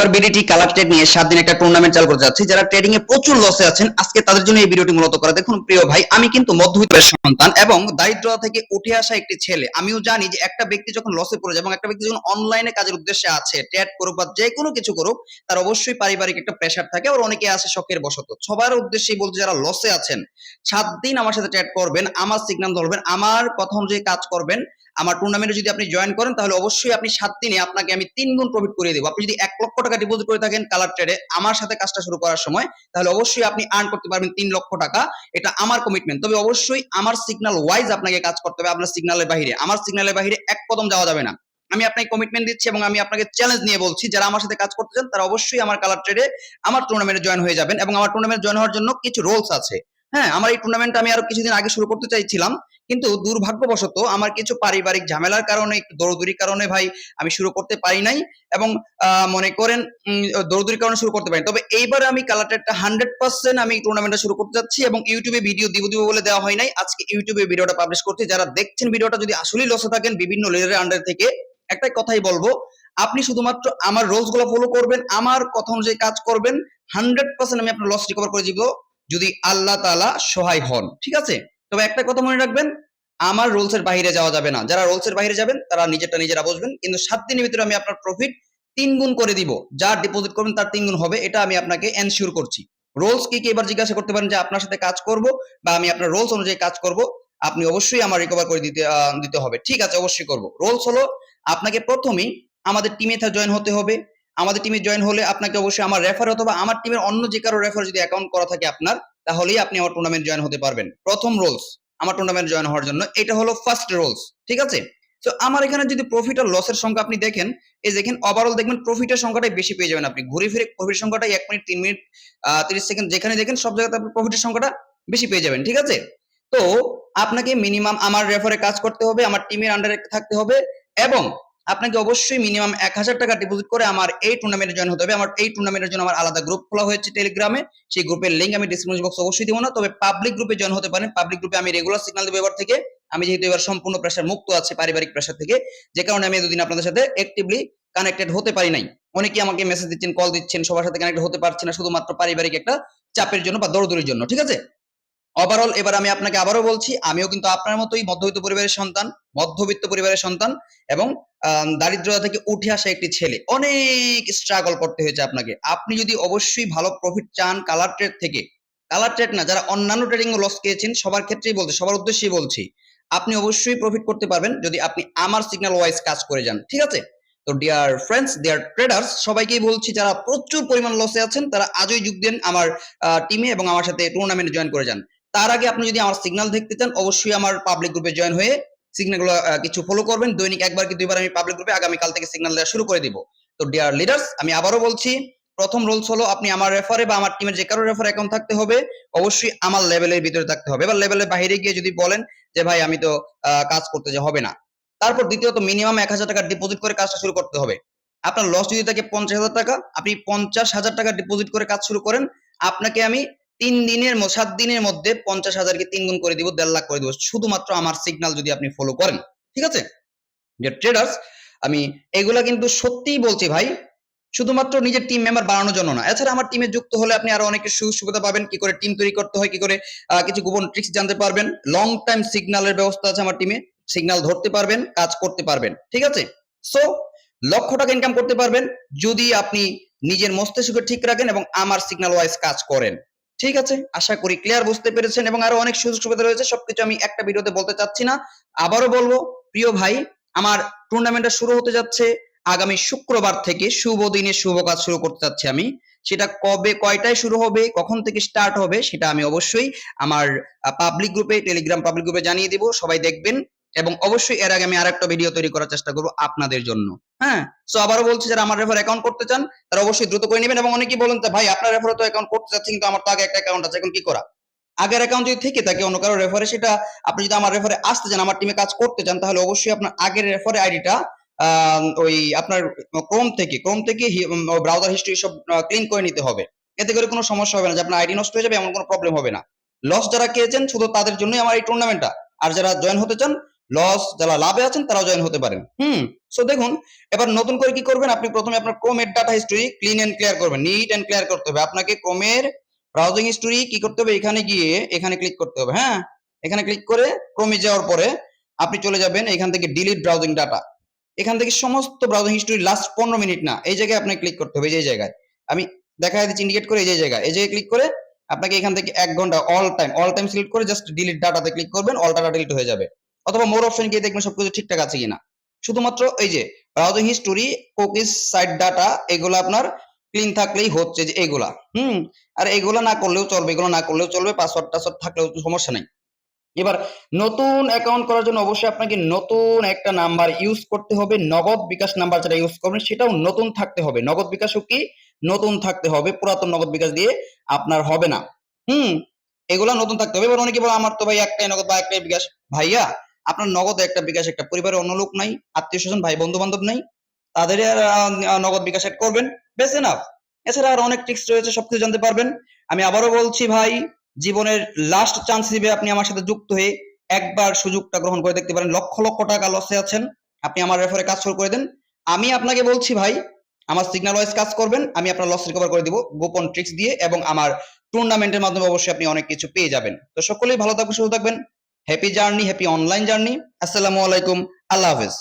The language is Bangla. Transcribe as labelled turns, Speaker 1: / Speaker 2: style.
Speaker 1: কালার ট্রেড নিয়ে সাত দিন একটা টুর্নামেন্ট চালু করতে যাচ্ছি। যারা ট্রেডিং এ প্রচুর লসে আছেন, আজকে তাদের জন্য এই ভিডিওটি মূলত করা। দেখুন, প্রিয় ভাই, আমি কিন্তু মধ্যবিত্তের সন্তান এবং দারিদ্রতা থেকে উঠে আসা একটি ছেলে। আমিও জানি যে একটা ব্যক্তি যখন লসে পড়ে যায় এবং একটা ব্যক্তি যখন অনলাইনে কাজের উদ্দেশ্যে আছে ট্রেড করুক বা যে কোনো কিছু করুক, তার অবশ্যই পারিবারিক একটা প্রেশার থাকে আর অনেকে আছে শখের বশত। সবার উদ্দেশ্যেই বলতে যারা লসে আছেন, সাত দিন আমার সাথে ট্রেড করবেন, আমার সিগন্যাল ধরবেন, আমার কথা অনুযায়ী কাজ করবেন আমার টুর্নামেন্টে যদি আপনি জয়েন করেন, তাহলে অবশ্যই আপনি সাত দিনে আপনাকে আমি তিন গুণ প্রফিট করে দেবো। আপনি যদি এক লক্ষ টাকা ডিপোজিট করে থাকেন কালার ট্রেডে আমার সাথে কাজটা শুরু করার সময়, তাহলে অবশ্যই আপনি আর্ন করতে পারবেন তিন লক্ষ টাকা। এটা আমার কমিটমেন্ট তবে অবশ্যই আমার সিগন্যাল ওয়াইজ আপনাকে কাজ করতে হবে আপনার সিগন্যালের বাইরে আমার সিগন্যালের বাইরে এক কদম যাওয়া যাবে না। আমি আপনাকে কমিটমেন্ট দিচ্ছি এবং আমি আপনাকে চ্যালেঞ্জ নিয়ে বলছি, যারা আমার সাথে কাজ করতে চান, তারা অবশ্যই আমার কালার ট্রেডে আমার টুর্নামেন্টে জয়েন হয়ে যাবেন এবং আমার টুর্নামেন্টে জয়েন হওয়ার জন্য কিছু রোলস আছে। হ্যাঁ আমার এই টুর্নামেন্ট আমি আরও কিছুদিন আগে শুরু করতে চাইছিলাম, কিন্তু দুর্ভাগ্যবশত আমার কিছু পারিবারিক ঝামেলার কারণে, একটু দৌড়দৌড়ির কারণে ভাই আমি শুরু করতে পারি নাই এবং মনে করেন দৌড়দৌড়ির কারণে শুরু করতে পারি তবে এইবার আমি কালারটা হান্ড্রেড পার্সেন্ট আমি টুর্নামেন্টটা শুরু করতে যাচ্ছি এবং ইউটিউবে ভিডিও দিব দিব বলে দেওয়া হয় নাই। আজকে ইউটিউবে ভিডিওটা পাবলিশ করছি। যারা দেখছেন ভিডিওটা যদি আসলেই লসে থাকেন, বিভিন্ন লেয়ারের আন্ডার থেকে, একটাই কথাই বলব, আপনি শুধুমাত্র আমার রোলসগুলো ফলো করবেন, আমার কথা অনুযায়ী কাজ করবেন হান্ড্রেড পার্সেন্ট আমি আপনার লস রিকভার করে দিব। যদি আল্লাহ তাআলা সহায় হন, ঠিক আছে? তবে একটা কথা মনে রাখবেন, আমার রুলস এর বাইরে যাওয়া যাবে না। যারা রুলস এর বাইরে যাবেন, তারা নিজেরটা নিজেরা বুঝবেন। কিন্তু সাত দিনের ভিতরে আমি আপনার প্রফিট তিন গুণ করে দিব। যার ডিপোজিট করবেন, তার তিন গুণ হবে। এটা আমি আপনাকে এনশিওর করছি। রোলস কি কি? এবার জিজ্ঞাসা করতে পারেন যে, আপনার সাথে কাজ করব বা আমি আপনার রোলস অনুযায়ী কাজ করব, আপনি অবশ্যই আমার রিকভার করে দিতে দিতে হবে। ঠিক আছে, অবশ্যই করব। রোলস হলো, আপনাকে প্রথমেই আমাদের টিমে জয়েন হতে হবে। আমাদের টিমে জয়েন হলে আপনাকে অবশ্যই আমার রেফার অথবা আমার টিমের অন্য যে কারও রেফার যদি অ্যাকাউন্ট করা থাকে আপনার, তাহলেই আপনি আমার টুর্নামেন্ট জয়েন হতে পারবেন। প্রথম রোলস আমার টুর্নামেন্ট জয়েন হওয়ার জন্য এটা হলো ফার্স্ট রোলস ঠিক আছে? তো আমার এখানে যদি প্রফিট আর লসের সংখ্যা আপনি দেখেন, এই দেখেন ওভারঅল দেখবেন প্রফিটের সংখ্যাটাই বেশি পেয়ে যাবেন আপনি। ঘুরে ফিরে প্রফিট সংখ্যাটাই এক মিনিট তিন মিনিট তিরিশ সেকেন্ড যেখানে দেখেন সব জায়গাতে আপনি প্রফিটের সংখ্যাটা বেশি পেয়ে যাবেন, ঠিক আছে? তো, আপনাকে মিনিমাম আমার রেফারে কাজ করতে হবে, আমার টিমের আন্ডারে থাকতে হবে এবং আপনাকে অবশ্যই মিনিমাম এক হাজার টাকা ডিপোজিট করে আমার এই টুর্নামেন্টে জয়েন হতে হবে। আমার এই টুর্নামেন্টের জন্য আমার আলাদা গ্রুপ খোলা হয়েছে টেলিগ্রামে সেই গ্রুপের লিঙ্ক আমি ডিসক্রিপশন বক্স অবশ্যই দিব না। তবে পাবলিক গ্রুপে জয়েন হতে পারেন। পাবলিক গ্রুপে আমি রেগুলার সিগন্যাল দেবো এবার থেকে। আমি যেহেতু এবার সম্পূর্ণ প্রেশার মুক্ত আছে পারিবারিক প্রেশার থেকে, যে কারণে আমি এতদিন আপনাদের সাথে অ্যাক্টিভলি কানেক্টেড হতে পারি নাই। অনেকে আমাকে মেসেজ দিচ্ছেন কল দিচ্ছেন, সবার সাথে কানেক্ট হতে পারছি না, শুধুমাত্র পারিবারিক একটা চাপের জন্য বা দৌড়দৌড়ির জন্য, ঠিক আছে? ওভারঅল এবার আমি আপনাকে আবারও বলছি, আমিও কিন্তু আপনার মতোই মধ্যবিত্ত পরিবারের সন্তান, মধ্যবিত্ত পরিবারের সন্তান এবং দারিদ্রতা থেকে উঠে আসা একটি ছেলে। অনেক স্ট্রাগল করতে হয়েছে আপনাকে। আপনি যদি অবশ্যই ভালো প্রফিট চান কালার ট্রেড থেকে কালার ট্রেড না, যারা অন্যান্য ট্রেডিং লস খেয়েছেন, সবার ক্ষেত্রেই বলছি, সবার উদ্দেশ্যেই বলছি, আপনি অবশ্যই প্রফিট করতে পারবেন যদি আপনি আমার সিগন্যাল ওয়াইজ কাজ করে যান। ঠিক আছে? তো ডিয়ার ফ্রেন্ডস ডিয়ার ট্রেডার্স সবাইকেই বলছি, যারা প্রচুর পরিমাণ লসে আছেন, তারা আজই যোগ দেন আমার টিমে এবং আমার সাথে টুর্নামেন্টে জয়েন করে যান। তার আগে আপনি যদি আমার সিগন্যাল দেখতে চান, অবশ্যই আমার পাবলিক গ্রুপে জয়েন হয়ে সিগন্যালগুলো কিছু ফলো করবেন। দৈনিক একবার কি দুইবার আমি পাবলিক গ্রুপে আগামীকাল থেকে সিগন্যাল দেওয়া শুরু করে দিব। তো ডিয়ার লিডার্স আমি আবারও বলছি, প্রথম রোলস হলো আপনি আমার রেফারে বা আমার টিমের যে কারও রেফার অ্যাকাউন্ট থাকতে হবে, অবশ্যই আমার লেভেলের ভিতরে থাকতে হবে। এবার লেভেলের বাইরে গিয়ে যদি বলেন যে, ভাই, আমি তো কাজ করতে যে হবে না। তারপর দ্বিতীয়ত মিনিমাম এক হাজার টাকা ডিপোজিট করে কাজটা শুরু করতে হবে। আপনার লস যদি থাকে পঞ্চাশ হাজার টাকা, আপনি পঞ্চাশ হাজার টাকা ডিপোজিট করে কাজ শুরু করেন। আপনাকে আমি তিন দিনের সাত দিনের মধ্যে পঞ্চাশ হাজারকে তিন গুণ করে দিব, দেড় লাখ করে দিব। শুধুমাত্র আমার সিগন্যাল যদি আপনি ফলো করেন, ঠিক আছে? ট্রেডার্স আমি এগুলা কিন্তু সত্যিই বলছি ভাই, শুধুমাত্র নিজের টিম মেম্বার বাড়ানোর জন্য না। এছাড়া আমার টিমে যুক্ত হলে আপনি আরও অনেক সুযোগ সুবিধা পাবেন, কি করে টিম তৈরি করতে হয়, কি করে কিছু গোপন ট্রিক্স জানতে পারবেন। লং টাইম সিগনালের ব্যবস্থা আছে আমার টিমে সিগনাল ধরতে পারবেন, কাজ করতে পারবেন, ঠিক আছে? সো লক্ষ টাকা ইনকাম করতে পারবেন, যদি আপনি নিজের মস্তিষ্ক ঠিক রাখেন এবং আমার সিগন্যাল ওয়াইজ কাজ করেন। ঠিক আছে? আশা করি ক্লিয়ার বুঝতে পেরেছেন এবং আরও অনেক সুযোগ সুবিধা রয়েছে। সবকিছু আমি একটা ভিডিওতে বলতে চাচ্ছি না। আবারও বলব, প্রিয় ভাই, আমার টুর্নামেন্টটা শুরু হতে যাচ্ছে আগামী শুক্রবার থেকে। শুভ দিনে শুভ কাজ শুরু করতে চাচ্ছি আমি। সেটা কবে, কয়টায় শুরু হবে, কখন থেকে স্টার্ট হবে, সেটা আমি অবশ্যই আমার পাবলিক গ্রুপে টেলিগ্রাম পাবলিক গ্রুপে জানিয়ে দিব। সবাই দেখবেন। এবং অবশ্যই এর আগে আমি আরেকটা ভিডিও তৈরি করার চেষ্টা করব আপনাদের জন্য। হ্যাঁ? সো আবারও বলছি, যারা আমার রেফার অ্যাকাউন্ট করতে চান, তারা অবশ্যই দ্রুত করে নেবেন এবং অনেকেই বলেন ভাই, আপনার রেফারে তো অ্যাকাউন্ট করতে চাচ্ছি কিন্তু আমার তো আগে একটা অ্যাকাউন্ট আছে, এখন কি করা? আগের অ্যাকাউন্ট যদি থেকে থাকে, অন্য কারও রেফারে সেটা আপনি যদি আমার রেফারে আসতে চান, আমার টিমে কাজ করতে চান, তাহলে অবশ্যই আপনার আগের রেফারে আইডিটা ওই আপনার ক্রোম থেকে ক্রোম থেকে ব্রাউজার হিস্ট্রি সব ক্লিন করে নিতে হবে। এতে করে কোনো সমস্যা হবে না, যে আপনার আইডি নষ্ট হয়ে যাবে, এমন কোনো প্রবলেম হবে না। লস যারা খেয়েছেন, শুধু তাদের জন্যই আমার এই টুর্নামেন্টটা আর যারা জয়েন হতে চান লস যারা লাভে আছেন তারাও জয়েন হতে পারেন। হুম সো দেখুন, এবার নতুন করে কি করবেন? আপনি প্রথমে আপনার ক্রোমের data history clean and clear করবেন নিট এন্ড ক্লিয়ার করতে হবে। আপনাকে ক্রোমের ব্রাউজিং হিস্টরি কি করতে হবে? এখানে গিয়ে এখানে ক্লিক করতে হবে হ্যাঁ? এখানে ক্লিক করে ক্রোমে যাওয়ার পরে আপনি চলে যাবেন এখান থেকে ডিলিট ব্রাউজিং ডাটা এখান থেকে সমস্ত ব্রাউজিং হিস্টরি লাস্ট পনেরো মিনিট না, এই জায়গায় আপনাকে ক্লিক করতে হবে, এই জায়গায়। আমি দেখা দিচ্ছি ইন্ডিকেট করে এই যে জায়গায়, এই জায়গায় ক্লিক করে আপনাকে এখান থেকে এক ঘণ্টা all time all time select করে জাস্ট ডিলিট ডাটাতে ক্লিক করবেন অল ডাটা ডিলিট হয়ে যাবে। অথবা মোর অপশন গিয়ে দেখবেন সবকিছু ঠিকঠাক আছে কিনা। শুধুমাত্র এই যে browsing history cookies site data এগুলো আপনার ক্লিন থাকলেই হচ্ছে যে এগুলা। হুম, আর এগুলো না করলেও চলবে, এগুলো না করলেও চলবে পাসওয়ার্ড টাসওয়ার্ড থাকলেও সমস্যা নাই। এবার নতুন অ্যাকাউন্ট করার জন্য অবশ্যই আপনাকে নতুন একটা নাম্বার ইউজ করতে হবে, নগদ বিকাশ নাম্বার যেটা ইউজ করবেন সেটাও নতুন থাকতে হবে। নগদ বিকাশও কি, নতুন থাকতে হবে, পুরাতন নগদ বিকাশ দিয়ে আপনার হবে না। হুম, এগুলা নতুন থাকতে হবে। এবার অনেকে বলে, আমার তো ভাই একটাই নগদ বা একটাই বিকাশ। ভাইয়া আপনার নগদ একটা বিকাশ, একটা পরিবারের অন্য লোক নাই, আত্মীয় স্বজন, ভাই বন্ধু বান্ধব নাই, তাদের নগদ বিকাশ অ্যাড করবেন বেশ এনাফ এছাড়া আর অনেক ট্রিক্স রয়েছে, সবকিছু জানতে পারবেন। আমি আবারও বলছি ভাই, জীবনের লাস্ট চান্স হিসেবে আপনি আমার সাথে যুক্ত হয়ে একবার সুযোগটা গ্রহণ করে দেখতে পারেন। লক্ষ লক্ষ টাকা লসে আছেন, আপনি আমার রেফারে কাজ শুরু করে দেন। আমি আপনাকে বলছি ভাই, আমার সিগন্যাল ওয়াইজ কাজ করবেন, আমি আপনার লস রিকভার করে দিব, গোপন ট্রিক্স দিয়ে এবং আমার টুর্নামেন্টের মাধ্যমে অবশ্যই আপনি অনেক কিছু পেয়ে যাবেন। তো সকলেই ভালো থাকবেন, সুস্থ থাকবেন। Happy journey happy online journey আসসালামু আলাইকুম আল্লাহ হাফেজ